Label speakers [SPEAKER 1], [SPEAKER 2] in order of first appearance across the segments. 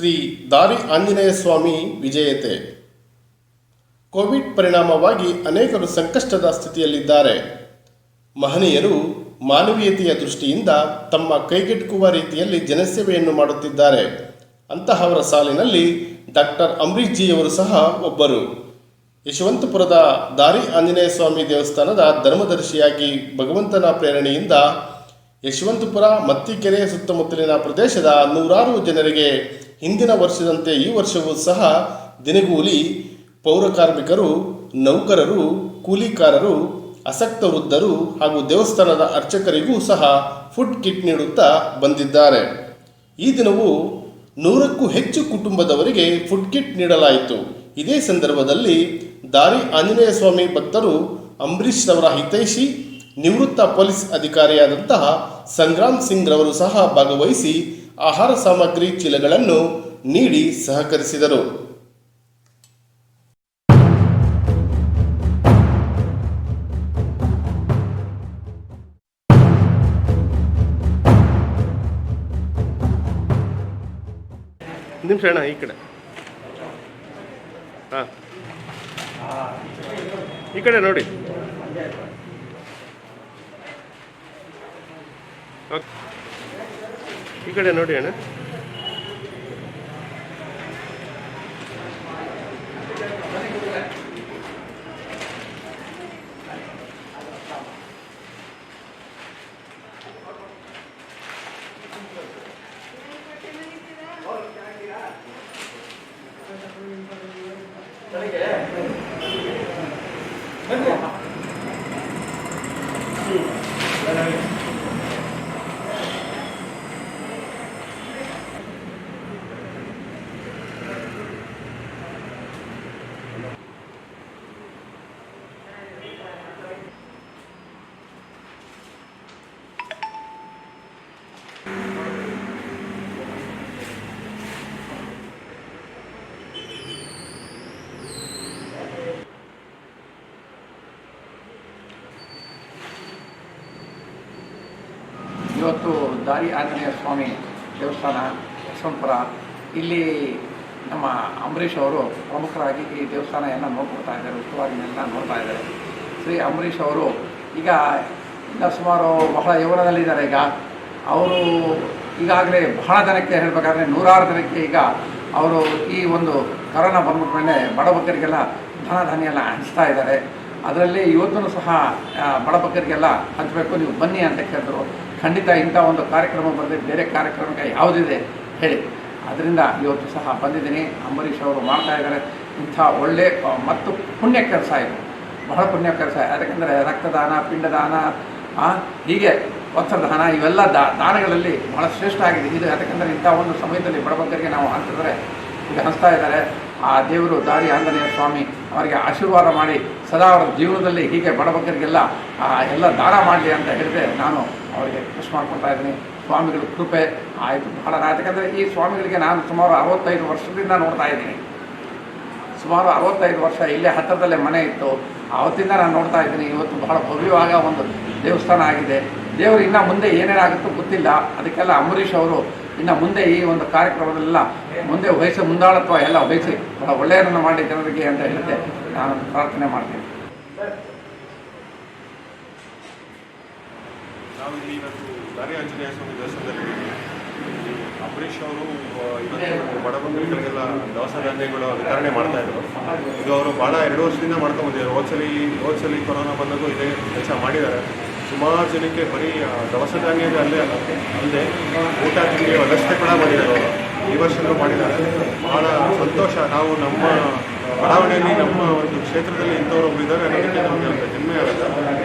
[SPEAKER 1] ಶ್ರೀ ದಾರಿ ಆಂಜನೇಯ ಸ್ವಾಮಿ ವಿಜಯತೆ. ಕೋವಿಡ್ ಪರಿಣಾಮವಾಗಿ ಅನೇಕರು ಸಂಕಷ್ಟದ ಸ್ಥಿತಿಯಲ್ಲಿದ್ದಾರೆ. ಮಹನೀಯರು ಮಾನವೀಯತೆಯ ದೃಷ್ಟಿಯಿಂದ ತಮ್ಮ ಕೈಗೆಟುಕುವ ರೀತಿಯಲ್ಲಿ ಜನಸೇವೆಯನ್ನು ಮಾಡುತ್ತಿದ್ದಾರೆ. ಅಂತಹವರ ಸಾಲಿನಲ್ಲಿ ಡಾಕ್ಟರ್ ಅಂಬರೀಶ್ ಜಿಯವರು ಸಹ ಒಬ್ಬರು. ಯಶವಂತಪುರದ ದಾರಿ ಆಂಜನೇಯ ಸ್ವಾಮಿ ದೇವಸ್ಥಾನದ ಧರ್ಮದರ್ಶಿಯಾಗಿ ಭಗವಂತನ ಪ್ರೇರಣೆಯಿಂದ ಯಶವಂತಪುರ ಮತ್ತಿಕೆರೆ ಸುತ್ತಮುತ್ತಲಿನ ಪ್ರದೇಶದ ನೂರಾರು ಜನರಿಗೆ ಹಿಂದಿನ ವರ್ಷದಂತೆ ಈ ವರ್ಷವೂ ಸಹ ದಿನಗೂಲಿ ಪೌರಕಾರ್ಮಿಕರು, ನೌಕರರು, ಕೂಲಿಕಾರರು ಅಸಕ್ತ ವೃದ್ಧರು ಹಾಗೂ ದೇವಸ್ಥಾನದ ಅರ್ಚಕರಿಗೂ ಸಹ ಫುಡ್ ಕಿಟ್ ನೀಡುತ್ತಾ ಬಂದಿದ್ದಾರೆ. ಈ ದಿನವು ನೂರಕ್ಕೂ ಹೆಚ್ಚು ಕುಟುಂಬದವರಿಗೆ ಫುಡ್ ಕಿಟ್ ನೀಡಲಾಯಿತು. ಇದೇ ಸಂದರ್ಭದಲ್ಲಿ ದಾರಿ ಆಂಜನೇಯ ಸ್ವಾಮಿ ಭಕ್ತರು ಅಂಬರೀಶ್ ಅವರ ಹಿತೈಷಿ ನಿವೃತ್ತ ಪೊಲೀಸ್ ಅಧಿಕಾರಿಯಾದಂತಹ ಸಂಗ್ರಾಮ್ ಸಿಂಗ್ ರವರು ಸಹ ಭಾಗವಹಿಸಿ ಆಹಾರ ಸಾಮಗ್ರಿ ಚೀಲಗಳನ್ನು ನೀಡಿ ಸಹಕರಿಸಿದರು. ನಿಮಿಷ ಅಣ್ಣ, ಈ ಕಡೆ. ಹಾಂ. ಈ ಕಡೆ ನೋಡಿ. ಈ ಕಡೆ ನೋಡಿ ಅಣ್ಣ.
[SPEAKER 2] ಇವತ್ತು ದಾರಿ ಆಂಜನೇಯ ಸ್ವಾಮಿ ದೇವಸ್ಥಾನ, ಯಶವಂತಪುರ. ಇಲ್ಲಿ ನಮ್ಮ ಅಂಬರೀಷ್ ಅವರು ಪ್ರಮುಖರಾಗಿ ಈ ದೇವಸ್ಥಾನ ಎಲ್ಲ ನೋಡ್ಕೊಳ್ತಾ ಇದ್ದಾರೆ ಉಸ್ತುವಾರಿನೆಲ್ಲ ನೋಡ್ತಾ ಇದ್ದಾರೆ. ಶ್ರೀ ಅಂಬರೀಷ್ ಅವರು ಈಗ ಇನ್ನು ಸುಮಾರು ಬಹಳ ಯೌವನದಲ್ಲಿದ್ದಾರೆ ಈಗ. ಅವರು ಈಗಾಗಲೇ ಬಹಳ ಜನಕ್ಕೆ ಹೇಳಬೇಕಾದ್ರೆ ನೂರಾರು ಜನಕ್ಕೆ ಈಗ ಅವರು ಈ ಒಂದು ಕರೋನಾ ಬಂದ್ಬಿಟ್ಟ ಮೇಲೆ ಬಡಬಗ್ಗರಿಗೆಲ್ಲ ಧನ ಎಲ್ಲ ಹಂಚ್ತಾ ಇದ್ದಾರೆ. ಅದರಲ್ಲಿ ಇವತ್ತೂ ಸಹ ಬಡಬಗ್ಗರಿಗೆಲ್ಲ ಹಂಚಬೇಕು, ನೀವು ಬನ್ನಿ ಅಂತ ಕೇಳಿದ್ರು. ಖಂಡಿತ ಇಂಥ ಒಂದು ಕಾರ್ಯಕ್ರಮ ಬರದೆ ಬೇರೆ ಕಾರ್ಯಕ್ರಮಕ್ಕೆ ಯಾವುದಿದೆ ಹೇಳಿ. ಅದರಿಂದ ಇವತ್ತು ಸಹ ಬಂದಿದ್ದೀನಿ. ಅಂಬರೀಷ್ ಅವರು ಮಾಡ್ತಾ ಇದ್ದಾರೆ. ಇಂಥ ಒಳ್ಳೆ ಮತ್ತು ಪುಣ್ಯ ಕೆಲಸ ಇದು. ಬಹಳ ಪುಣ್ಯ ಕೆಲಸ. ಯಾಕಂದರೆ ರಕ್ತದಾನ, ಪಿಂಡದಾನ ಹೀಗೆ ವಸ್ತ್ರದಾನ ಇವೆಲ್ಲ ದಾ, ದಾನಗಳಲ್ಲಿ ಬಹಳ ಶ್ರೇಷ್ಠ ಆಗಿದೆ. ಇದು ಯಾಕಂದರೆ ಇಂಥ ಒಂದು ಸಮಯದಲ್ಲಿ ಬಡಬಗ್ಗರಿಗೆ ನಾವು ಹಾಕಿದರೆ ಈಗ ಹಂಚ್ತಾ ಇದ್ದಾರೆ. ಆ ದೇವರು ದಾರಿ ಆಂಜನೇಯ ಸ್ವಾಮಿ ಅವರಿಗೆ ಆಶೀರ್ವಾದ ಮಾಡಿ ಸದಾ ಅವರ ಜೀವನದಲ್ಲಿ ಹೀಗೆ ಬಡಬಗ್ಗರಿಗೆಲ್ಲ ಎಲ್ಲ ದಾನ ಮಾಡಲಿ ಅಂತ ಹೇಳಿದೆ ನಾನು ಅವರಿಗೆ ಖುಷಿ ಮಾಡ್ಕೊತಾ ಇದ್ದೀನಿ. ಸ್ವಾಮಿಗಳ ಕೃಪೆ ಆಯಿತು. ಬಹಳ ಯಾಕಂದರೆ ಈ ಸ್ವಾಮಿಗಳಿಗೆ ನಾನು ಸುಮಾರು ಅರವತ್ತೈದು ವರ್ಷದಿಂದ ನೋಡ್ತಾ ಇದ್ದೀನಿ. ಸುಮಾರು ಅರವತ್ತೈದು ವರ್ಷ ಇಲ್ಲೇ ಹತ್ತಿರದಲ್ಲೇ ಮನೆ ಇತ್ತು. ಆವತ್ತಿಂದ ನಾನು ನೋಡ್ತಾ ಇದ್ದೀನಿ. ಇವತ್ತು ಬಹಳ ಭವ್ಯವಾಗ ಒಂದು ದೇವಸ್ಥಾನ ಆಗಿದೆ. ದೇವರು ಇನ್ನು ಮುಂದೆ ಏನೇನಾಗುತ್ತೋ ಗೊತ್ತಿಲ್ಲ. ಅದಕ್ಕೆಲ್ಲ ಅಂಬರೀಷ್ ಅವರು ಇನ್ನು ಮುಂದೆ ಈ ಒಂದು ಕಾರ್ಯಕ್ರಮದಲ್ಲೆಲ್ಲ ಮುಂದೆ ವಹಿಸಿ ಮುಂದಾಳತ್ವ ಎಲ್ಲ ವಹಿಸಿ. ಬಹಳ ಒಳ್ಳೆಯದನ್ನು ಮಾಡಿ ಜನರಿಗೆ ಅಂತ ಹೇಳಿದ್ದೆ ನಾನು ಪ್ರಾರ್ಥನೆ ಮಾಡ್ತೀನಿ.
[SPEAKER 3] ನಾವು ಇಲ್ಲಿ ಇವತ್ತು ದಾರಿ ಆಂಜನೇಯ ಸ್ವಾಮಿ ದೇವಸ್ಥಾನದಲ್ಲಿ ಅಂಬರೀಷ್ ಅವರು ಇವತ್ತು ಬಡಬಗ್ಗರಿಗೆಲ್ಲ ದವಸ ಧಾನ್ಯಗಳು ವಿತರಣೆ ಮಾಡ್ತಾ ಇದ್ರು ಇದು ಅವರು ಭಾಳ ಎರಡು ವರ್ಷದಿಂದ ಮಾಡ್ಕೊಂಡು ಬಂದಿದ್ದಾರೆ ಹೋದ್ಸಲಿ ಹೋದ್ಸಲಿ ಕೊರೋನಾ ಬಂದಾಗೂ ಇದೇ ಕೆಲಸ ಮಾಡಿದ್ದಾರೆ ಸುಮಾರು ಜನಕ್ಕೆ ಬರೀ ದವಸ ಧಾನ್ಯದ ಅಲ್ಲೇ ಅಲ್ಲ ಅಲ್ಲದೆ ಊಟ ತಿಂಡಿ ವ್ಯವಸ್ಥೆ ಕೂಡ ಮಾಡಿದ್ದಾರೆ ಅವರು ಈ ವರ್ಷದಲ್ಲೂ ಮಾಡಿದ್ದಾರೆ ಭಾಳ ಸಂತೋಷ ನಾವು ನಮ್ಮ ಬಡಾವಣೆಯಲ್ಲಿ ನಮ್ಮ ಒಂದು ಕ್ಷೇತ್ರದಲ್ಲಿ ಇಂಥವ್ರು ಒಬ್ಬರಿದ್ದಾರೆ ಅನ್ನೋದಕ್ಕೆ ನಮಗೆ ಹೆಮ್ಮೆ ಆಗುತ್ತೆ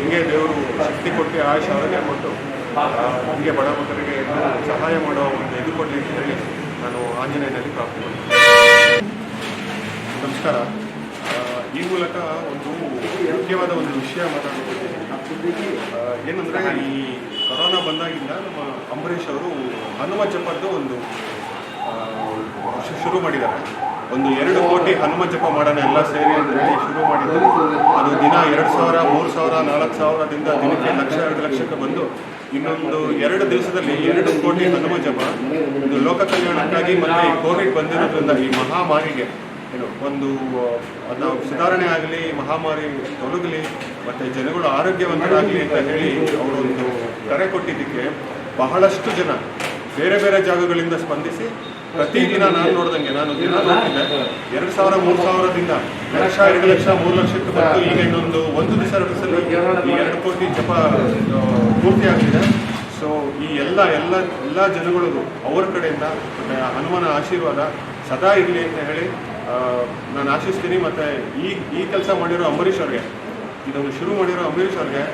[SPEAKER 3] ಹಿಂಗೆ ದೇವರು ಶಕ್ತಿ ಕೊಟ್ಟು ಆಯುಷ ಆರೋಗ್ಯ ಕೊಟ್ಟು ಆ, ಹಿಂಗೆ ಬಡ ಮಕ್ಕಳಿಗೆ ಸಹಾಯ ಮಾಡೋ ಒಂದು ಇದು ಕೊಡಲಿ ಅಂತ ಹೇಳಿ ನಾನು ಆಂಜನೇಯನಲ್ಲಿ ಪ್ರಾರ್ಥನೆ ಮಾಡ್ತೀನಿ. ನಮಸ್ಕಾರ. ಈ ಮೂಲಕ ಒಂದು ಮುಖ್ಯವಾದ ಒಂದು ವಿಷಯ ಮಾತಾಡ್ಕೊಂಡಿದ್ದೀನಿ ಏನಂದರೆ ಈ ಕೊರೋನಾ ಬಂದಾಗಿಂದ ನಮ್ಮ ಅಂಬರೀಷ್ ಅವರು ಹನುಮ ಜಪದ್ದು ಒಂದು ಆ, ಶುರು ಮಾಡಿದ್ದಾರೆ. ಒಂದು ಎರಡು ಕೋಟಿ ಹನುಮ ಜಪ ಮಾಡೋಣ, ಎಲ್ಲ ಸೇರಿ ಅಂತ ಹೇಳಿ ಶುರು ಮಾಡಿದ್ದು ಅದು ದಿನ ಎರಡು ಸಾವಿರ, ಮೂರು ಸಾವಿರ, ನಾಲ್ಕು ಸಾವಿರದಿಂದ ದಿನಕ್ಕೆ ಲಕ್ಷ, ಎರಡು ಲಕ್ಷಕ್ಕೆ ಬಂದು ಇನ್ನೊಂದು ಎರಡು ದಿವಸದಲ್ಲಿ ಎರಡು ಕೋಟಿ ಹನುಮ ಜಪ. ಒಂದು ಲೋಕ ಕಲ್ಯಾಣಕ್ಕಾಗಿ ಮತ್ತೆ ಕೋವಿಡ್ ಬಂದಿರೋದ್ರಿಂದ ಈ ಮಹಾಮಾರಿಗೆ ಏನು, ಒಂದು, ಅದು ಸುಧಾರಣೆ ಆಗಲಿ, ಮಹಾಮಾರಿ ತೊಲಗಲಿ, ಮತ್ತೆ ಜನಗಳು ಆರೋಗ್ಯವಂತರಾಗಲಿ ಅಂತ ಹೇಳಿ ಅವರು ಒಂದು ಕರೆ ಕೊಟ್ಟಿದ್ದಕ್ಕೆ ಬಹಳಷ್ಟು ಜನ ಬೇರೆ ಬೇರೆ ಜಾಗಗಳಿಂದ ಸ್ಪಂದಿಸಿ, ಪ್ರತಿದಿನ ನಾನು ನೋಡ್ದಂಗೆ, ನಾನು ದಿನ ನೋಡ್ತಿದ್ದೆ. ಎರಡು ಸಾವಿರ, ಮೂರು ಸಾವಿರದಿಂದ ಲಕ್ಷ, ಎರಡು ಲಕ್ಷ, ಮೂರು ಲಕ್ಷಕ್ಕೆ ಬಂತು. ಈಗ ಇನ್ನೊಂದು ಒಂದು ದಿವಸ ಎರಡು ಈ ಎರಡು ಕೋಟಿ ಜಪ ಪೂರ್ತಿ ಆಗ್ತಿದೆ. ಸೊ ಈ ಎಲ್ಲ ಎಲ್ಲ ಎಲ್ಲ ಜನಗಳಿಗೂ ಅವ್ರ ಕಡೆಯಿಂದ ಹನುಮನ ಆಶೀರ್ವಾದ ಸದಾ ಇರಲಿ ಅಂತ ಹೇಳಿ ನಾನು ಆಶಿಸ್ತೀನಿ. ಮತ್ತು ಈ ಈ ಕೆಲಸ ಮಾಡಿರೋ ಅಂಬರೀಷ್ ಅವ್ರಿಗೆ ಇದನ್ನು ಶುರು ಮಾಡಿರೋ ಅಂಬರೀಷ್ ಅವ್ರಿಗೆ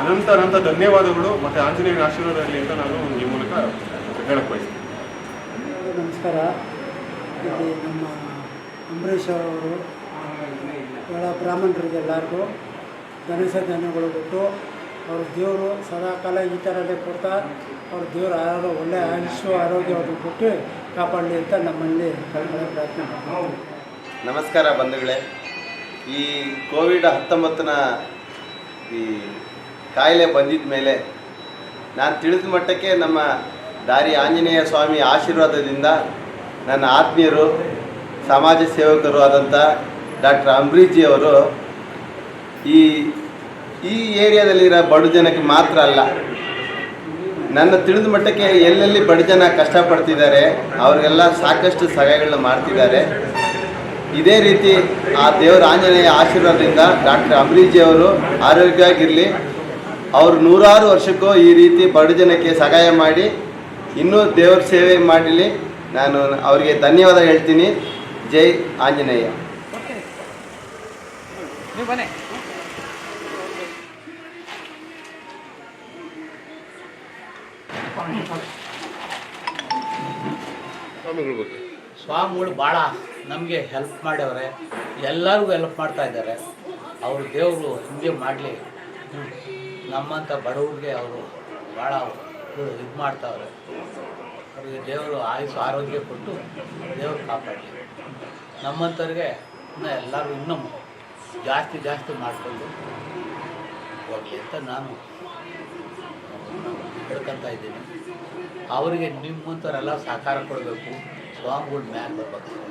[SPEAKER 3] ಅನಂತ ಅನಂತ ಧನ್ಯವಾದಗಳು. ಮತ್ತು ಆಂಜನೇಯನ ಆಶೀರ್ವಾದ ಇರಲಿ ಅಂತ ನಾನು ಈ ಮೂಲಕ ಹೇಳಕ್ ಬಯಸ್ತೀನಿ
[SPEAKER 4] ನಮಸ್ಕಾರ. ಇಲ್ಲಿ ನಮ್ಮ ಅಂಬರೀಷ್ ಅವರು ಎಲ್ಲ ಬ್ರಾಹ್ಮಣರಿಗೆಲ್ಲರಿಗೂ ಗಣೇಶ ಧನ್ಯಗಳು ಕೊಟ್ಟು ಅವ್ರ ದೇವರು ಸದಾಕಾಲ ಈ ಥರನೇ ಕೊಡ್ತಾ ಅವ್ರ ದೇವರು ಆರೋ ಒಳ್ಳೆಯ ಆಯುಷ್ಯ ಆರೋಗ್ಯವನ್ನು ಕೊಟ್ಟು ಕಾಪಾಡಲಿ ಅಂತ ನಮ್ಮಲ್ಲಿ ಕಳ್ಕೊಳ್ಳೋ ಪ್ರಯತ್ನ ಮಾಡ್ತೀವಿ
[SPEAKER 5] ನಮಸ್ಕಾರ ಬಂಧುಗಳೇ. ಈ ಕೋವಿಡ್ ಹತ್ತೊಂಬತ್ತನ ಈ ಕಾಯಿಲೆ ಬಂದಿದ್ದ ಮೇಲೆ ನಾನು ತಿಳಿದ ಮಟ್ಟಕ್ಕೆ ನಮ್ಮ ದಾರಿ ಆಂಜನೇಯ ಸ್ವಾಮಿ ಆಶೀರ್ವಾದದಿಂದ ನನ್ನ ಆತ್ಮೀಯರು, ಸಮಾಜ ಸೇವಕರು ಆದಂಥ ಡಾಕ್ಟರ್ ಅಂಬ್ರೀಜಿ ಅವರು ಈ ಈ ಏರಿಯಾದಲ್ಲಿರೋ ಬಡ ಜನಕ್ಕೆ ಮಾತ್ರ ಅಲ್ಲ, ನನ್ನ ತಿಳಿದ ಮಟ್ಟಕ್ಕೆ ಎಲ್ಲೆಲ್ಲಿ ಬಡ ಜನ ಕಷ್ಟಪಡ್ತಿದ್ದಾರೆ, ಅವ್ರಿಗೆಲ್ಲ ಸಾಕಷ್ಟು ಸಹಾಯಗಳನ್ನ ಮಾಡ್ತಿದ್ದಾರೆ. ಇದೇ ರೀತಿ ಆ ದೇವರ ಆಂಜನೇಯ ಆಶೀರ್ವಾದದಿಂದ ಡಾಕ್ಟರ್ ಅಂಬರೀಜಿ ಅವರು ಆರೋಗ್ಯವಾಗಿರಲಿ, ಅವರು ನೂರಾರು ವರ್ಷಕ್ಕೂ ಈ ರೀತಿ ಬಡ ಜನಕ್ಕೆ ಸಹಾಯ ಮಾಡಿ ಇನ್ನೂ ದೇವರ ಸೇವೆ ಮಾಡಲಿ. ನಾನು ಅವರಿಗೆ ಧನ್ಯವಾದ ಹೇಳ್ತೀನಿ. ಜೈ ಆಂಜನೇಯ.
[SPEAKER 1] ಸ್ವಾಮಿಗಳ
[SPEAKER 6] ಭಾಳ ನಮಗೆ ಹೆಲ್ಪ್ ಮಾಡ್ಯವ್ರೆ. ಎಲ್ಲರಿಗೂ ಹೆಲ್ಪ್ ಮಾಡ್ತಾ ಇದ್ದಾರೆ. ಅವರು ದೇವರು ಹಿಂಗೆ ಮಾಡಲಿ. ನಮ್ಮಂಥ ಬಡವ್ರಿಗೆ ಅವರು ಭಾಳ ಇದು ಮಾಡ್ತಾವ್ರೆ. ಅವ್ರಿಗೆ ದೇವರು ಆಯುಷ್ ಆರೋಗ್ಯ ಕೊಟ್ಟು ದೇವರು ಕಾಪಾಡಲಿ. ನಮ್ಮಂಥವ್ರಿಗೆ ಇನ್ನೂ ಎಲ್ಲರೂ ಇನ್ನೂ ಜಾಸ್ತಿ ಜಾಸ್ತಿ ಮಾಡಿಕೊಂಡು ಹೋಗಲಿ ಅಂತ ನಾನು ಹೇಳ್ಕೊತ ಇದ್ದೀನಿ. ಅವರಿಗೆ ನಿಮ್ಮಂಥವ್ರೆಲ್ಲ ಸಹಕಾರ ಕೊಡಬೇಕು. ಸ್ವಾಮಿಗಳ ಮ್ಯಾಲೆ ಬರ್ಬೇಕು.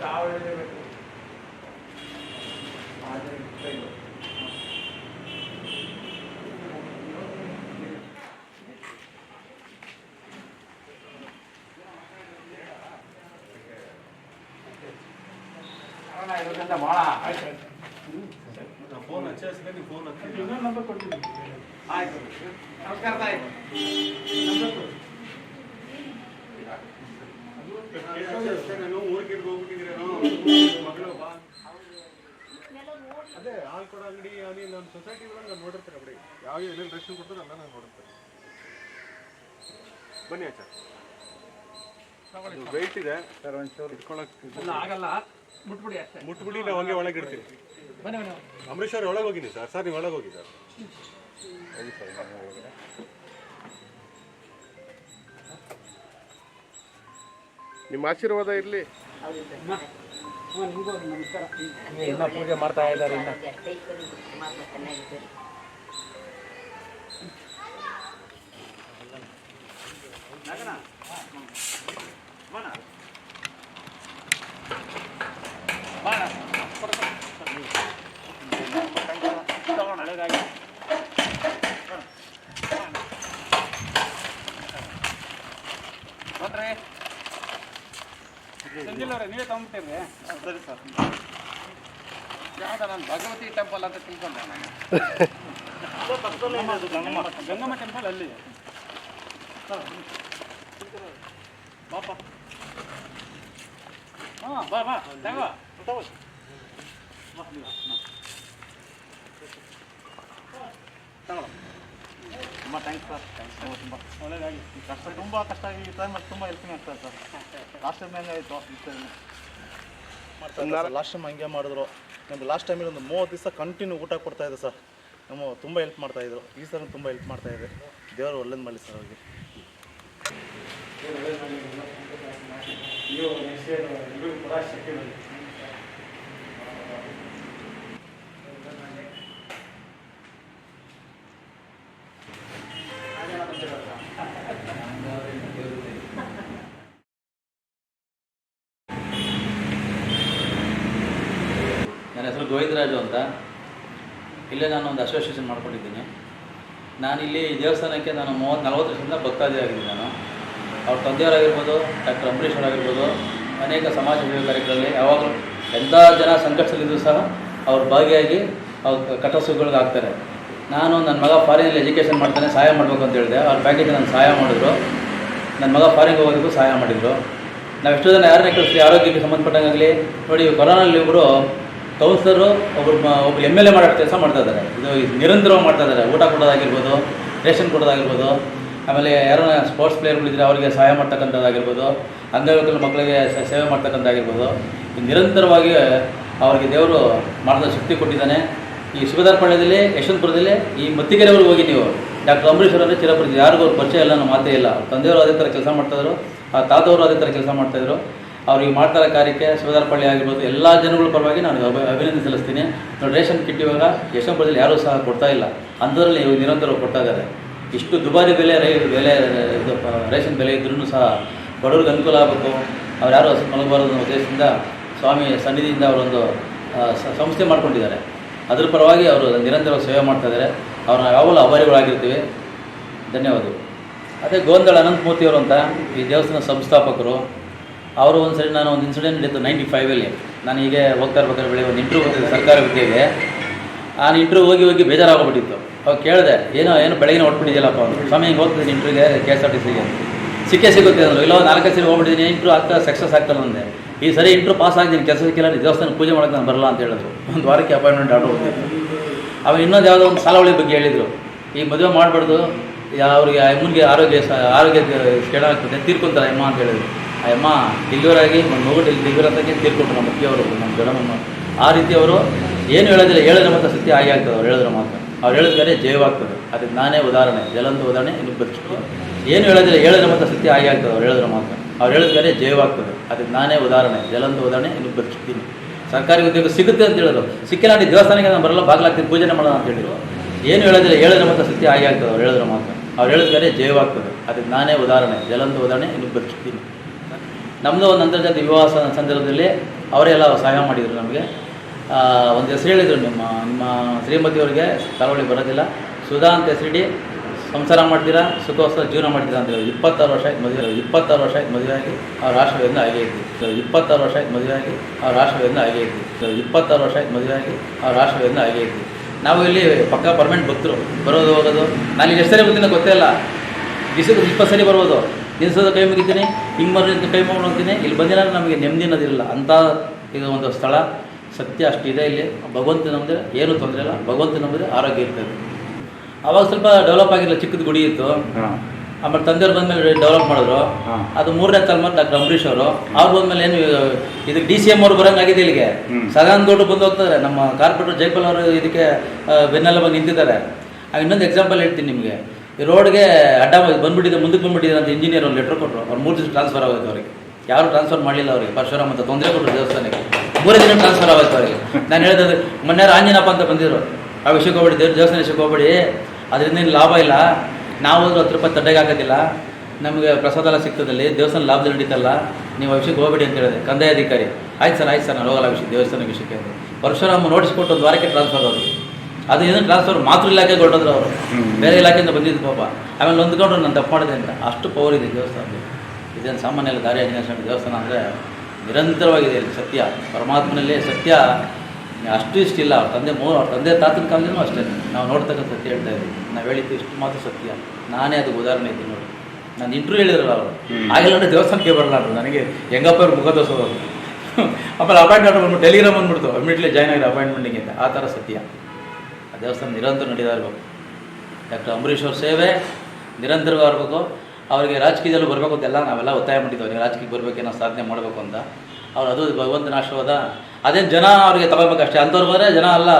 [SPEAKER 2] ಕಾರಣ ಇರೋದ್ರಿಂದ ಭಾಳ
[SPEAKER 3] ಫೋನ್ ಹಚ್ಚಿದ್ರೆ ನೀವು ಫೋನ್ ಹಚ್ಚಿ
[SPEAKER 2] ಆಯ್ತು ನಮಸ್ಕಾರ ತಾಯಿ
[SPEAKER 3] ನಾನು ಊರಿಗೆ ಹೋಗ್ಬಿಟ್ಟಿದ್ದೀರೇನೋ ಮಗಳು ಬಾ ಅದೇ ಹಾಲು ಕೊಡೋ ಅಂಗಡಿ ಅಲ್ಲಿ ನಮ್ಮ ಸೊಸೈಟಿ ಒಳಗೆ ನಾನು ನೋಡಿರ್ತಾರೆ ಬಿಡಿ ಯಾವ ಎಲ್ಲೆಲ್ಲಿ ರೇಷನ್ ಕೊಡ್ತಾರೆ ಎಲ್ಲ ನಾನು ನೋಡಿರ್ತೇನೆ ಬನ್ನಿ ಆಚಾರ ವೆಯ್ಟ್ ಇದೆ ಸರ್ ಒಂಚೂರು ಇಟ್ಕೊಳಕ್ಕೆ
[SPEAKER 2] ಆಗಲ್ಲ ಮುಟ್ಬಿಡಿ ಅಷ್ಟೇ
[SPEAKER 3] ಮುಟ್ಬಿಡಿ ನಾವು ಹಂಗೆ ಒಳಗೆ ಇಡ್ತೀವಿ
[SPEAKER 2] ಬನ್ನಿ ಬನ್ನಿ
[SPEAKER 3] ಅಂಬರೀಶ್ ಅವ್ರು ಒಳಗೆ ಹೋಗಿನಿ ಸರ್ ಸರ್ ನೀವು ಒಳಗೆ ಹೋಗಿ ಸರ್ ಹೋಗಿ ಸರ್ ನಾನು ಒಳಗಡೆ
[SPEAKER 1] ನಿಮ್ಮ ಆಶೀರ್ವಾದ ಇರಲಿ
[SPEAKER 2] ಪೂಜೆ ಮಾಡ್ತಾ ಇದ್ದಾರೆ ಇನ್ನ ಸಂಜಿಲ್ ಅವರೇ ನೀವೇ ತಗೊಂಡ್ಬಿಟ್ಟಿರಿ ಸರಿ ಸರ್. ಯಾವ್ದು ನಾನು ಭಗವತಿ ಟೆಂಪಲ್ ಅಂತ ತಿಳ್ಕೊಂಡೆ ನಾನು. ಗಂಗಮ್ಮ ಗಂಗಮ್ಮ ಟೆಂಪಲ್ ಅಲ್ಲಿ. ಬಾಪ ಹಾಂ, ಬಾ ಬಾ. ತಗೋ. ತಗೋ. ತುಂಬ ಥ್ಯಾಂಕ್ಸ್ ಸರ್ ಥ್ಯಾಂಕ್ಸ್ ತುಂಬ ಒಳ್ಳೆಯದಾಗಿ ಕಷ್ಟ ತುಂಬ ಕಷ್ಟ. ಆಗಿ ಸರ್ ಮತ್ತು ತುಂಬ ಹೆಲ್ಪಿಂಗ್ ಆಗ್ತದೆ ಸರ್ ಲಾಸ್ಟ್ ಟೈಮ್ ಈ ಟೈಮ್
[SPEAKER 7] ಮಾಡ್ತಾರೆ ಲಾಸ್ಟ್ ಟೈಮ್ ಹಂಗೆ ಮಾಡಿದ್ರು. ನಮ್ಗೆ ಲಾಸ್ಟ್ ಟೈಮಲ್ಲಿ ಒಂದು ಮೂವತ್ತು ದಿವಸ ಕಂಟಿನ್ಯೂ ಊಟ ಕೊಡ್ತಾ ಇದೆ ಸರ್ ನಮ್ಮ ತುಂಬ ಹೆಲ್ಪ್ ಮಾಡ್ತಾ ಇದ್ರು. ಈ ಸರ್ ತುಂಬ ಹೆಲ್ಪ್ ಮಾಡ್ತಾ ಇದೆ ದೇವರು ಒಳ್ಳೇದು ಮಾಡಿ ಸರ್ ಅವ್ರಿಗೆ.
[SPEAKER 2] ನೀವು ನೆಕ್ಸ್ಟ್ ಇಯರ್ ಕೂಡ ಶಕ್ತಿ
[SPEAKER 8] ಇಲ್ಲೇ ನಾನು ಒಂದು ಅಸೋಸಿಯೇಷನ್ ಮಾಡ್ಕೊಂಡಿದ್ದೀನಿ. ಇಲ್ಲಿ ದೇವಸ್ಥಾನಕ್ಕೆ ನಾನು ಮೂವತ್ತು, ನಲ್ವತ್ತು ವರ್ಷದಿಂದ ಭಕ್ತಾದಿಯಾಗಿದ್ದೀನಿ ನಾನು. ಅವ್ರ ತಂದೆಯವರಾಗಿರ್ಬೋದು ಡಾಕ್ಟರ್ ಅಂಬರೀಷ್ ಅವರಾಗಿರ್ಬೋದು ಅನೇಕ ಸಮಾಜ ಸೇವೆ ಕಾರ್ಯಗಳಲ್ಲಿ ಯಾವಾಗಲೂ ಎಂಥ ಜನ ಸಂಕಷ್ಟದಲ್ಲಿದ್ದರೂ ಸಹ ಅವ್ರ ಭಾಗಿಯಾಗಿ ಅವ್ರ ಕಟಸುಗಳಿಗೆ ಆಗ್ತಾರೆ ನಾನು ನನ್ನ ಮಗ ಫಾರಿನಲ್ಲಿ ಎಜುಕೇಷನ್ ಮಾಡ್ತಾನೆ, ಸಹಾಯ ಮಾಡಬೇಕು ಅಂತ ಹೇಳಿದೆ. ಅವ್ರ ಪ್ಯಾಕೇಜ್ ನಾನು ಸಹಾಯ ಮಾಡಿದ್ರು. ನನ್ನ ಮಗ ಫಾರಿನ್ಗೆ ಹೋಗೋದಕ್ಕೂ ಸಹಾಯ ಮಾಡಿದರು. ನಾವು ಎಷ್ಟೋ ಜನ ಯಾರನ್ನೇ ಕಳಿಸ್ತೀವಿ ಆರೋಗ್ಯಕ್ಕೆ ಸಂಬಂಧಪಟ್ಟಂಗಾಗಲಿ, ನೋಡಿ ಕೊರೋನಲ್ಲಿ ಇಬ್ಬರು ಕೌನ್ಸಿಲರು ಒಬ್ಬರು ಮ- ಒಬ್ರು ಎಂ ಎಲ್ ಎ ಮಾಡೋ ಕೆಲಸ ಮಾಡ್ತಾ ಇದ್ದಾರೆ. ಇದು ನಿರಂತರವಾಗಿ ಮಾಡ್ತಾ ಇದ್ದಾರೆ. ಊಟ ಕೊಡೋದಾಗಿರ್ಬೋದು, ರೇಷನ್ ಕೊಡೋದಾಗಿರ್ಬೋದು, ಆಮೇಲೆ ಯಾರೋ ಸ್ಪೋರ್ಟ್ಸ್ ಪ್ಲೇಯರ್ಗಳಿದ್ರೆ ಅವರಿಗೆ ಸಹಾಯ ಮಾಡ್ತಕ್ಕಂಥದ್ದಾಗಿರ್ಬೋದು, ಅಂಗವಿಕಲ ಮಕ್ಕಳಿಗೆ ಸೇವೆ ಮಾಡ್ತಕ್ಕಂಥದ್ದಾಗಿರ್ಬೋದು ನಿರಂತರವಾಗಿ ಅವರಿಗೆ ದೇವರು ಮಾಡಿದ ಶಕ್ತಿ ಕೊಟ್ಟಿದ್ದಾನೆ. ಈ ಶಿವದಾರ್ಪಣ್ಯದಲ್ಲಿ, ಯಶವಂತಪುರದಲ್ಲಿ, ಈ ಮತ್ತಿಗೆರೆವರೆಗೆ ಹೋಗಿ ನೀವು ಡಾಕ್ಟರ್ ಅಂಬರೀಶ್ ಅವರಲ್ಲಿ ಚಿರಪರಿಚಯ ಯಾರಿಗೂ ಅವ್ರ ಪರಿಚಯ ಇಲ್ಲ, ನಮ್ಮ ಮಾತೇ ಇಲ್ಲ. ಅವ್ರ ತಂದೆಯವರು ಅದೇ ಥರ ಕೆಲಸ ಮಾಡ್ತಾಯಿದ್ರು ಆ ತಾತವರು ಅದೇ ಥರ ಕೆಲಸ ಮಾಡ್ತಾಯಿದ್ರು ಅವ್ರಿಗೆ ಮಾಡ್ತಾರ ಕಾರ್ಯಕ್ಕೆ ಶಿವದಾರಪಳ್ಳಿ ಆಗಿರ್ಬೋದು ಎಲ್ಲ ಜನಗಳ ಪರವಾಗಿ ನಾನು ಅಭಿ, ಅಭಿನಂದನೆ ಸಲ್ಲಿಸ್ತೀನಿ. ನೋಡಿ, ರೇಷನ್ ಕಿಟ್ ಇವಾಗ ಯಶವಂತಪುರದಲ್ಲಿ ಯಾರೂ ಸಹ ಕೊಡ್ತಾ ಇಲ್ಲ. ಅಂಥದ್ರಲ್ಲಿ ಇವಾಗ ನಿರಂತರ ಕೊಡ್ತಾ ಇದ್ದಾರೆ. ಇಷ್ಟು ದುಬಾರಿ ಬೆಲೆ ರೈ, ಬೆಲೆ, ಇದು ರೇಷನ್ ಬೆಲೆ ಇದ್ರೂ ಸಹ ಬಡವ್ರಿಗೆ ಅನುಕೂಲ ಆಗಬೇಕು. ಅವ್ರು ಯಾರು ಹಸು ಮಲಗಬಾರದು ಅನ್ನೋ ಉದ್ದೇಶದಿಂದ ಸ್ವಾಮಿ ಸನ್ನಿಧಿಯಿಂದ ಅವರೊಂದು ಸಂಸ್ಥೆ ಮಾಡ್ಕೊಂಡಿದ್ದಾರೆ. ಅದ್ರ ಪರವಾಗಿ ಅವರು ನಿರಂತರವಾಗಿ ಸೇವೆ ಮಾಡ್ತಾ ಇದ್ದಾರೆ. ಅವ್ರು ನಾವು ಯಾವಾಗಲೂ ಅಭಾರಿಗಳಾಗಿರ್ತೀವಿ ಧನ್ಯವಾದಗಳು. ಅದೇ ಗೋಂದಳ ಅನಂತಮೂರ್ತಿಯವರು ಅಂತ ಈ ದೇವಸ್ಥಾನ ಸಂಸ್ಥಾಪಕರು ಅವರು ಒಂದು ಸರಿ ನಾನು ಒಂದು ಇನ್ಸಿಡೆಂಟ್ ನಡೀತು ನೈಂಟಿ ಫೈವಲ್ಲಿ ನಾನು ಹೀಗೆ ಹೋಗ್ತಾ ಇರ್ಬೇಕಾದ್ರೆ ಬೆಳೆ ಒಂದು ಇಂಟ್ರ್ಯೂ ಹೋಗ್ತಿದ್ದೆ, ಸರ್ಕಾರಿ ಹುದ್ದೆಗೆ. ಆ ಇಂಟ್ರ್ಯೂ ಹೋಗಿ ಹೋಗಿ ಬೇಜಾರಾಗ್ಬಿಟ್ಟಿತ್ತು ಅವಾಗ ಕೇಳಿದೆ, ಏನೋ, ಏನು ಬೆಳಗ್ಗೆ ಹೊಟ್ಬಿಟ್ಟಿದ್ಯಲ್ಲಪ್ಪ ಅವನು. ಸ್ವಾಮಿ, ಹಿಂಗೆ ಹೋಗ್ತಿದ್ದೀನಿ ಇಂಟ್ರ್ಯೂಗೆ ಕೆ ಎಸ್ ಆರ್ ಟಿ ಸಿಗೆ ಸಿಕ್ಕೇ ಸಿಗುತ್ತೆ ಅಂದರು. ಇಲ್ಲ, ನಾಲ್ಕೈದು ಸರಿ ಹೋಗ್ಬಿಟ್ಟಿದ್ದೀನಿ ಇಂಟ್ರ್ಯೂ ಆಗ್ತಾ ಸಕ್ಸಸ್ ಆಗ್ತಾನೆ ಅಂದೆ. ಈ ಸರಿ ಇಂಟ್ರ್ಯೂ ಪಾಸ್ ಆಗಿದ್ದೀನಿ ಕೆಲಸ ಸಿಕ್ಕಿಲ್ಲ ನೀನು ದೇವಸ್ಥಾನ ಪೂಜೆ ಮಾಡೋಕ್ಕೆ ನಾನು ಬರಲ್ಲ ಅಂತ ಹೇಳಿದ್ರು. ಒಂದು ವಾರಕ್ಕೆ ಅಪಾಯಿಂಟ್ಮೆಂಟ್ ಆರ್ಡರ್ ಹೋಗ್ತಿತ್ತು ಅವಾಗ ಇನ್ನೊಂದು ಯಾವುದೋ ಒಂದು ಸಾಲವಳಿ ಬಗ್ಗೆ ಹೇಳಿದರು. ಈ ಮದುವೆ ಮಾಡಬಾರ್ದು ಅವ್ರಿಗೆ ಅಮ್ಮನಿಗೆ ಆರೋಗ್ಯ ಆರೋಗ್ಯ ಕೇಳಾಗ್ತದೆ ತೀರ್ಕೊಂತಾರೆ ಅಮ್ಮ ಅಂತ ಹೇಳಿದ್ರು. ಅಮ್ಮ ಡೆಲಿವರ್ ಆಗಿ ಒಂದು ಮಗು ಡೆಲಿವರ್ ತೀರ್ಕೊಟ್ರು ನಮ್ಮ ಅವರು ನಮ್ಮ ದೊಡ್ಡಮ್ಮ ಆ ರೀತಿ ಅವರು ಏನು ಹೇಳೋದಿಲ್ಲ, ಹೇಳಿದ್ರೆ ಮಾತ್ರ ಸತ್ಯ ಆಗಿ ಆಗ್ತದೆ, ಅವ್ರು ಹೇಳಿದ್ರೆ ಮಾತ್ರ. ಅವ್ರು ಹೇಳಿದ್ರೆ ಜಯವಾಗ್ತದೆ. ಅದಕ್ಕೆ ನಾನೇ ಉದಾಹರಣೆ ಜಲಂತ ಉದಾಹರಣೆ ಇನ್ನು ಬದುಕಿಸ್ತೀನಿ ಏನು ಹೇಳೋದಿಲ್ಲ, ಹೇಳಿದ್ರೆ ಮಾತ್ರ ಸತ್ಯ ಆಗಿ ಆಗ್ತದೆ, ಅವ್ರು ಹೇಳಿದ್ರೆ ಮಾತ್ರ. ಅವ್ರು ಹೇಳಿದ್ರೆ ಜಯವಾಗ್ತದೆ. ಅದಕ್ಕೆ ನಾನೇ ಉದಾಹರಣೆ ಜಲಂತ ಉದಾಹರಣೆ ಇನ್ನು ಬದುಕಿದ್ದೀನಿ. ಸರ್ಕಾರಿ ಉದ್ಯೋಗ ಸಿಗುತ್ತೆ ಅಂತ ಹೇಳಿದ್ರು. ಸಿಕ್ಕಿಲ್ಲ ದೇವಸ್ಥಾನಕ್ಕೆ ನಾನು ಬರಲ್ಲ, ಬಾಗಿಲಾಗ್ತೀನಿ ಪೂಜೆ ಮಾಡೋಣ ಅಂತ ಹೇಳಿದ್ರು. ಏನು ಹೇಳೋದಿಲ್ಲ, ಹೇಳಿದ್ರೆ ಮಾತ್ರ ಸತ್ಯ ಆಗಿ ಆಗ್ತದೆ, ಅವ್ರು ಹೇಳಿದ್ರೆ ಮಾತ್ರ. ಅವ್ರು ಹೇಳಿದ್ರೆ ಜಯವಾಗ್ತದೆ. ಅದಕ್ಕೆ ನಾನೇ ಉದಾಹರಣೆ ಜಲಂತ ಉದಾಹರಣೆ ಇನ್ನು ಬದುಕಿಸ್ತೀನಿ ನಮ್ಮದು ಒಂದು ಅಂತರ್ಜಾತಿ ವಿವಾಹ ಸಂದರ್ಭದಲ್ಲಿ ಅವರೆಲ್ಲ ಸಹಾಯ ಮಾಡಿದರು ನಮಗೆ. ಆ, ಒಂದು ಹೆಸರು ಹೇಳಿದರು ನಿಮ್ಮ ನಿಮ್ಮ ಶ್ರೀಮತಿಯವರಿಗೆ ಕರಾವಳಿ ಬರೋದಿಲ್ಲ. ಸುಧಾ ಅಂತ ಹೆಸರಿಡಿ ಸಂಸಾರ ಮಾಡ್ತೀರಾ ಸುಖೋತ್ಸವ ಜೀವನ ಮಾಡ್ತೀರಾ ಅಂತ ಹೇಳಿ ಇಪ್ಪತ್ತಾರು ವರ್ಷ ಆಯ್ತು ಮದುವೆ ಇಪ್ಪತ್ತಾರು ವರ್ಷ ಆಯ್ತು ಮದುವೆ ಆಗಿ ಅವ್ರ ರಾಷ್ಟ್ರದಿಂದ ಆಗೇ ಇದ್ವಿ. ಇಪ್ಪತ್ತಾರು ವರ್ಷ ಆಯ್ತು ಮದುವೆ ಆಗಿ ಆ ರಾಷ್ಟ್ರದಿಂದ ಆಗೇ ಇದ್ವಿ. ಇಪ್ಪತ್ತಾರು ವರ್ಷ ಆಯ್ತು ಮದುವೆ ಆಗಿ ಆ ರಾಷ್ಟ್ರದಿಂದ ಆಗೇ ಇದ್ವಿ. ನಾವು ಇಲ್ಲಿ ಪಕ್ಕ ಪರ್ಮನೆಂಟ್ ಭಕ್ತರು ಬರೋದು ಹೋಗೋದು. ನಾನು ಎಷ್ಟು ಸರಿ ಬರ್ತೀನಿ ಗೊತ್ತೇ ಇಲ್ಲ. ದಿವಸಕ್ಕೆ ಇಪ್ಪತ್ತು ಸರಿ ಬರ್ಬೋದು. ದಿವಸದ ಕೈ ಮುಗಿತೀನಿ? ಹಿಂಗೆ ಮರ ಕೈ ಮುಗಿ ಹೋಗ್ತೀನಿ ಇಲ್ಲಿ ಬಂದಿಲ್ಲ ನಮಗೆ ನೆಮ್ಮದಿ ಅನ್ನೋದಿಲ್ಲ ಅಂಥ ಇದು ಒಂದು ಸ್ಥಳ. ಸತ್ಯ ಅಷ್ಟಿದೆ ಇಲ್ಲಿ. ಭಗವಂತ ನಂಬಿದ್ರೆ ಏನು ತೊಂದರೆ ಇಲ್ಲ. ಭಗವಂತ ನಂಬಿದ್ರೆ ಆರೋಗ್ಯ ಇರ್ತದೆ. ಅವಾಗ ಸ್ವಲ್ಪ ಡೆವಲಪ್ ಆಗಿಲ್ಲ. ಚಿಕ್ಕದ ಗುಡಿ ಇತ್ತು. ಆಮೇಲೆ ತಂದೆಯವ್ರು ಬಂದಮೇಲೆ ಡೆವಲಪ್ ಮಾಡಿದ್ರು. ಅದು ಮೂರನೇ ತಲೆಮಾರು ಡಾಕ್ಟರ್ ಅಂಬರೀಷ್ ಅವರು. ಅವ್ರು ಬಂದಮೇಲೆ ಏನು ಇದಕ್ಕೆ ಡಿ ಸಿ ಎಂ ಅವ್ರು ಬರೋಂಗಾಗಿದೆ ಇಲ್ಲಿಗೆ. ಸದಾನಂದ ದೊಡ್ಡ ಬಂದು ಹೋಗ್ತಾರೆ ನಮ್ಮ ಕಾರ್ಪೊರೇಟರ್ ಜೈಪಾಲ್ ಅವರು ಇದಕ್ಕೆ ಬೆನ್ನೆಲ್ಲ ಬಂದು ನಿಂತಿದ್ದಾರೆ. ಆಗ ಇನ್ನೊಂದು ಎಕ್ಸಾಂಪಲ್ ಹೇಳ್ತೀನಿ ನಿಮಗೆ. ಈ ರೋಡ್ಗೆ ಅಡ್ಡ ಬಂದ್ಬಿಟ್ಟಿದೆ, ಮುಂದಕ್ಕೆ ಬಂದ್ಬಿಟ್ಟಿದೆ ಅಂತ ಇಂಜಿನಿಯರ್ ಒಂದು ಲೆಟ್ರ್ ಕೊಟ್ಟರು ಅವ್ರು ಮೂರು ದಿವಸ ಟ್ರಾನ್ಸ್ಫರ್ ಆಗೋಯ್ತು ಅವರಿಗೆ. ಯಾರು ಟ್ರಾನ್ಸ್ಫರ್ ಮಾಡಲಿಲ್ಲ ಅವರಿಗೆ. ಪರಶುರಾಮ್ ಅಂತ ತೊಂದರೆ ಕೊಟ್ಟರು ದೇವಸ್ಥಾನಕ್ಕೆ. ಮೂರೇ ದಿನ ಟ್ರಾನ್ಸ್ಫರ್ ಆಗೋಯ್ತು ಅವರಿಗೆ. ನಾನು ಹೇಳಿದ್ರೆ ಮೊನ್ನೆ ಆಂಜನಪ್ಪ ಅಂತ ಬಂದಿದ್ರು. ಆ ವಿಷಯಕ್ಕೆ ಹೋಗ್ಬೇಡಿ, ದೇವ್ರ ದೇವಸ್ಥಾನ ವಿಷಯಕ್ಕೆ ಹೋಗ್ಬೇಡಿ. ಅದರಿಂದ ಏನು ಲಾಭ ಇಲ್ಲ. ನಾವು ಹೋದ್ರೆ ಹತ್ತು ರೂಪಾಯಿ ತಡೆಗೆ ಆಗೋದಿಲ್ಲ ನಮಗೆ ಪ್ರಸಾದ ಎಲ್ಲ ಸಿಗ್ತದಲ್ಲಿ ದೇವಸ್ಥಾನ ಲಾಭದಲ್ಲಿ ನಡೀತಲ್ಲ. ನೀವು ವಿಷಯಕ್ಕೆ ಹೋಗ್ಬೇಡಿ ಅಂತ ಹೇಳಿದೆ. ಕಂದಾಯ ಅಧಿಕಾರಿ, ಆಯ್ತು ಸರ್ ಆಯ್ತು ಸರ್, ನಾನು ಹೋಗಲ್ಲ ವಿಷಯ ದೇವಸ್ಥಾನ ವಿಷಯಕ್ಕೆ ಅಂತ. ಪರಶುರಾಮ್ ನೋಟಿಸ್ ಕೊಟ್ಟು ಒಂದು ವಾರಕ್ಕೆ ಟ್ರಾನ್ಸ್ಫರ್ ಅವರು ಅದು ಏನು ಟ್ರಾನ್ಸ್ಫರ್ ಮಾತೃ ಇಲಾಖೆಗೆ ಕೊಟ್ಟಿದ್ರು ಅವರು. ಬೇರೆ ಇಲಾಖೆಯಿಂದ ಬಂದಿದ್ದು ಪಾಪ. ಆಮೇಲೆ ಹೊಂದ್ಕೊಂಡ್ರು ನಾನು ತಪ್ಪು ಮಾಡಿದೆ ಅಂತ ಅಷ್ಟು ಪವರ್ ಇದೆ ದೇವಸ್ಥಾನದಲ್ಲಿ. ಇದೇನು ಸಾಮಾನ್ಯ ಇಲ್ಲ ದಾರಿ ಆಂಜನೇಯ ಸ್ವಾಮಿ ದೇವಸ್ಥಾನ ಅಂದರೆ ನಿರಂತರವಾಗಿದೆ ಇಲ್ಲಿ ಸತ್ಯ. ಪರಮಾತ್ಮನಲ್ಲಿ ಸತ್ಯ. ಅಷ್ಟು ಇಷ್ಟು ಇಲ್ಲ. ಅವ್ರ ತಂದೆ ಮೂರು ಅವ್ರ ತಂದೆ ತಾತನ ಕಾಲದಲ್ಲೂ ಅಷ್ಟೇ. ನಾವು ನೋಡ್ತಕ್ಕಂಥ ಸತ್ಯ ಹೇಳ್ತಾ ಇದ್ದೀವಿ. ನಾವು ಹೇಳಿದ್ದು ಇಷ್ಟು ಮಾತ್ರ ಸತ್ಯ. ನಾನೇ ಅದಕ್ಕೆ ಉದಾಹರಣೆ ಇದ್ದೀನಿ ನೋಡಿ. ನಾನು ಇಂಟ್ರ್ಯೂ ಹೇಳಿದ್ರಲ್ಲ ಅವರು. ಆಗಿಲ್ಲ ಅಂದರೆ ದೇವಸ್ಥಾನಕ್ಕೆ ಬರಲಾರ್ದು. ಅವರು ನನಗೆ ಹೆಂಗಪ್ಪ ಅವ್ರು ಮುಖ ತೋರಿಸೋದು. ಆಮೇಲೆ ಅಪಾಯಿಂಟ್ಮೆಂಟ್ ಬಂದ್ಬಿಟ್ಟು ಟೆಲಿಗ್ರಾಮ್ ಬಂದ್ಬಿಡ್ತು. ಇಮಿಡಿಯೇಟ್ಲಿ ಜಾಯ್ನ್ ಆಗಿದೆ ಅಪಾಯಿಂಟ್ಮೆಂಟಿಗೆ ಅಂತ ಆ ಥರ ಸತ್ಯ. ದೇವಸ್ಥಾನ ನಿರಂತರ ನಡೀತಾ ಇರಬೇಕು. ಡಾಕ್ಟರ್ ಅಂಬರೀಷ್ ಅವ್ರ ಸೇವೆ ನಿರಂತರವಾಗಿ ಇರಬೇಕು ಅವರಿಗೆ ರಾಜಕೀಯದಲ್ಲೂ ಬರಬೇಕು ಅಂತೆಲ್ಲ ನಾವೆಲ್ಲ ಒತ್ತಾಯ ಮಾಡಿದ್ದೀವಿ ಅವ್ರಿಗೆ ರಾಜಕೀಯಕ್ಕೆ ಬರಬೇಕೇನೋ ಸಾಧನೆ ಮಾಡಬೇಕು ಅಂತ. ಅವ್ರು ಅದು ಭಗವಂತನ ಆಶೀರ್ವಾದ. ಅದೇನು ಜನ ಅವರಿಗೆ ತಗೋಬೇಕಷ್ಟೇ ಅಂಥವ್ರು ಬಂದರೆ ಜನ ಎಲ್ಲ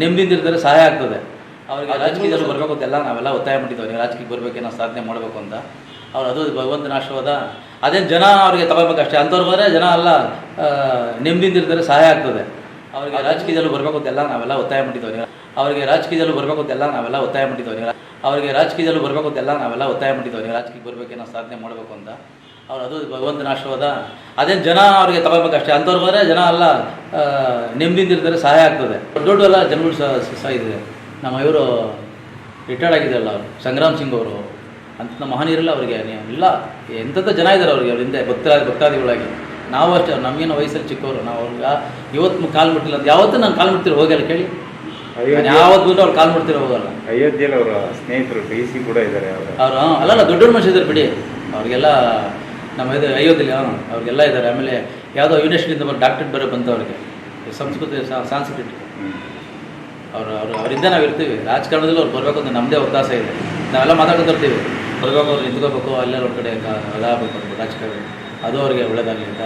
[SPEAKER 8] ನೆಮ್ಮದಿಂದಿರ್ತಾರೆ ನೆಮ್ಮದಿಯಿಂದ ಸಹಾಯ ಆಗ್ತದೆ. ಅವರಿಗೆ ರಾಜಕೀಯದಲ್ಲೂ ಬರಬೇಕು ಅಂತೆಲ್ಲ ನಾವೆಲ್ಲ ಒತ್ತಾಯ ಮಾಡಿದ್ದೀವಿ ಅವ್ರಿಗೆ ರಾಜಕೀಯಕ್ಕೆ ಬರಬೇಕೇನೋ ಸಾಧನೆ ಮಾಡಬೇಕು ಅಂತ. ಅವ್ರು ಅದು ಭಗವಂತನ ಆಶೀರ್ವಾದ. ಅದೇನು ಜನ ಅವರಿಗೆ ತಗೋಬೇಕಷ್ಟೇ ಅಂಥವ್ರು ಬಂದರೆ ಜನ ಎಲ್ಲ ನೆಮ್ಮದಿಂದಿರ್ತಾರೆ ನೆಮ್ಮದಿಯಿಂದ ಸಹಾಯ ಆಗ್ತದೆ. ಅವರಿಗೆ ರಾಜಕೀಯದಲ್ಲಿ ಬರಬೇಕು ಅಂತೆಲ್ಲ ನಾವೆಲ್ಲ ಒತ್ತಾಯ ಮಾಡಿದ್ದೇವೆ. ಅವ್ರಿಗೆ ರಾಜಕೀಯದಲ್ಲಿ ಬರಬೇಕು ಅಂತೆಲ್ಲ ನಾವೆಲ್ಲ ಒತ್ತಾಯ ಮಾಡಿದ್ದೇವೆ. ಅವ್ರಿಗೆ ರಾಜಕೀಯದಲ್ಲಿ ಬರಬೇಕು ಅಂತೆಲ್ಲ ನಾವೆಲ್ಲ ಒತ್ತಾಯ ಮಾಡಿದ್ದೇವೆ. ರಾಜಕೀಯಕ್ಕೆ ಬರಬೇಕೇನೋ ಸಾಧನೆ ಮಾಡಬೇಕು ಅಂತ. ಅವ್ರು ಅದು ಭಗವಂತನ ಆಶೀರ್ವಾದ. ಅದೇನು ಜನ ಅವರಿಗೆ ತಗೋಬೇಕಷ್ಟೇ ಅಂಥವ್ರು ಬಂದರೆ ಜನ ಎಲ್ಲ ನೆಮ್ಮದಿಯಿಂದ ಸಹಾಯ ಆಗ್ತದೆ. ದೊಡ್ಡ ದೊಡ್ಡ ಎಲ್ಲ ಜನಗಳು ಸಹ ಇದೆ ನಮ್ಮ ಇವರು ರಿಟೈರ್ಡ್ ಆಗಿದ್ದಾರಲ್ಲ ಅವರು. ಸಂಗ್ರಾಮ್ ಸಿಂಗ್ ಅವರು. ಅಂತ ಮಹನೀಯರೆಲ್ಲ ಅವರಿಗೆ ಇಲ್ಲ ಎಂಥದ್ದು ಜನ ಇದ್ದಾರೆ ಅವರಿಗೆ ಅವ್ರ ಹಿಂದೆ ಭಕ್ತ, ಭಕ್ತಾದಿಗಳಾಗಿ. ನಾವು ಅಷ್ಟೇ ನಮಗೇನು ವಯಸ್ಸಲ್ಲಿ ಚಿಕ್ಕವರು ನಾವು ಅವ್ರಿಗೆ ಇವತ್ತು ಕಾಲು ಮುಟ್ಟಿಲ್ಲ ಅಂತ ಯಾವತ್ತೂ ನಾನು ಕಾಲು ಮುಟ್ತಿರೋ ಹೋಗಲ್ಲ ಕೇಳಿ. ಯಾವತ್ತು ಬಂದು ಅವ್ರು ಕಾಲು ಮುಟ್ತಿರೋ ಹೋಗಲ್ಲ.
[SPEAKER 9] ಅಯೋಧ್ಯೆಯಲ್ಲಿ ಅವರ ಸ್ನೇಹಿತರು ಡಿ ಸಿ ಕೂಡ ಇದ್ದಾರೆ ಅವರು.
[SPEAKER 8] ಅವರು ಅಲ್ಲಲ್ಲ ದೊಡ್ಡ ದೊಡ್ಡ ಮನುಷ್ಯ ಇದ್ದಾರೆ ಬಿಡಿ. ಅವ್ರಿಗೆಲ್ಲ ನಮ್ಮ ಇದು ಅಯೋಧ್ಯೆಯಲ್ಲಿ ಹಾಂ ಅವ್ರಿಗೆಲ್ಲ ಇದ್ದಾರೆ ಆಮೇಲೆ ಯಾವುದೋ ಯೂನಿವರ್ಸಿಟಿಯಿಂದ ಬಂದು ಡಾಕ್ಟರ್ ಬೇರೆ ಬಂತು ಅವ್ರಿಗೆ. ಸಂಸ್ಕೃತಿ ಸಾಂಸ್ಕೃತಿಕ. ಅವ್ರು ಅವರು ಅವರಿಂದ ನಾವು ಇರ್ತೀವಿ. ರಾಜಕಾರಣದಲ್ಲಿ ಅವ್ರು ಬರಬೇಕು ಅಂತ ನಮ್ಮದೇ ಒತ್ತಾಸ ಇದೆ. ನಾವೆಲ್ಲ ಮಾತಾಡ್ಕೊತಿರ್ತೀವಿ ಬರ್ಬೇಕು ಅವ್ರು ನಿಂತ್ಕೋಬೇಕು ಅಲ್ಲೆಲ್ಲ ಒಂದು ಕಡೆ ಅದಾಗಬೇಕು ರಾಜಕಾರಣ ಅದು ಅವರಿಗೆ ಒಳ್ಳೇದಾಗಲಿ ಅಂತ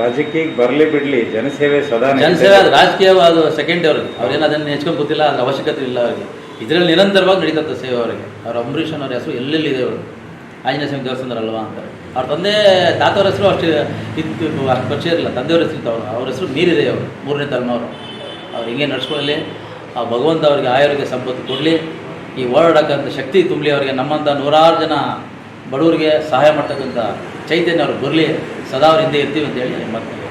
[SPEAKER 9] ರಾಜಕೀಯಕ್ಕೆ ಬರಲಿ ಬಿಡಲಿ ಜನಸೇವೆ ಸದಾ
[SPEAKER 8] ಜನಸೇವೆ ಅದು ರಾಜಕೀಯ ಅದು ಸೆಕೆಂಡ್ ಅವ್ರಿಗೆ. ಅವ್ರೇನು ಅದನ್ನು ಹೆಚ್ಕೊಂಡು ಗೊತ್ತಿಲ್ಲ ಅದ್ರ ಅವಶ್ಯಕತೆ ಇಲ್ಲ ಅವ್ರಿಗೆ. ಇದರಲ್ಲಿ ನಿರಂತರವಾಗಿ ನಡೀತಂತ ಸೇವೆ ಅವರಿಗೆ. ಅವ್ರ ಅಂಬರೀಷನ್ ಅವ್ರ ಹೆಸರು ಎಲ್ಲೆಲ್ಲಿದೆ ಅವರು? ಆಂಜನೇಯ ಸ್ವಾಮಿ ದೇವಸ್ಥಾನದಲ್ವಾ ಅಂತ. ಅವ್ರ ತಂದೆ ತಾತವ್ರ ಹೆಸರು ಅಷ್ಟು ಇತ್ತು ಅಷ್ಟು ಪರಿಚಯ ಇರಲಿಲ್ಲ. ತಂದೆಯವ್ರ ಹೆಸರು ಇತ್ತು. ಅವರು ಅವ್ರ ಹೆಸರು ಮೀರಿದೆ ಅವರು. ಮೂರನೇ ತಲೆಮಾರು ಅವ್ರು ಹಿಂಗೆ ನಡ್ಸ್ಕೊಳ್ಳಲಿ. ಆ ಭಗವಂತ ಅವರಿಗೆ ಆಯೋರಿಗೆ ಸಂಪತ್ತು ಕೊಡಲಿ. ಈ ಓಡಾಡಕ್ಕಂಥ ಶಕ್ತಿ ತುಂಬಲಿ ಅವರಿಗೆ. ನಮ್ಮಂಥ ನೂರಾರು ಜನ ಬಡವರಿಗೆ ಸಹಾಯ ಮಾಡ್ತಕ್ಕಂಥ ಚೈತನ್ಯ ಅವರು ಬರಲಿ ಸದಾ ಅವ್ರ ಹಿಂದೆ ಇರ್ತೀವಿ ಅಂತೇಳಿ ಮತ್ತೆ